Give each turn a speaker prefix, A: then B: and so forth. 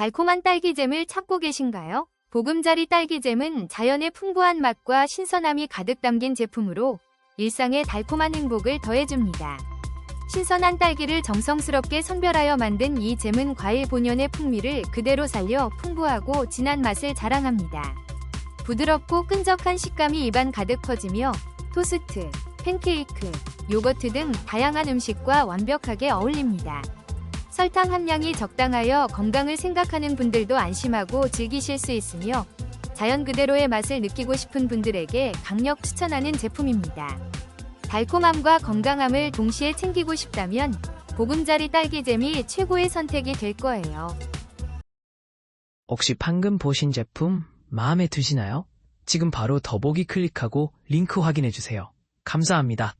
A: 달콤한 딸기잼을 찾고 계신가요? 보금자리 딸기잼은 자연의 풍부한 맛과 신선함이 가득 담긴 제품으로 일상의 달콤한 행복을 더해줍니다. 신선한 딸기를 정성스럽게 선별하여 만든 이 잼은 과일 본연의 풍미를 그대로 살려 풍부하고 진한 맛을 자랑합니다. 부드럽고 끈적한 식감이 입안 가득 퍼지며 토스트, 팬케이크, 요거트 등 다양한 음식과 완벽하게 어울립니다. 설탕 함량이 적당하여 건강을 생각하는 분들도 안심하고 즐기실 수 있으며 자연 그대로의 맛을 느끼고 싶은 분들에게 강력 추천하는 제품입니다. 달콤함과 건강함을 동시에 챙기고 싶다면 보금자리 딸기잼이 최고의 선택이 될 거예요.
B: 혹시 방금 보신 제품 마음에 드시나요? 지금 바로 더보기 클릭하고 링크 확인해주세요. 감사합니다.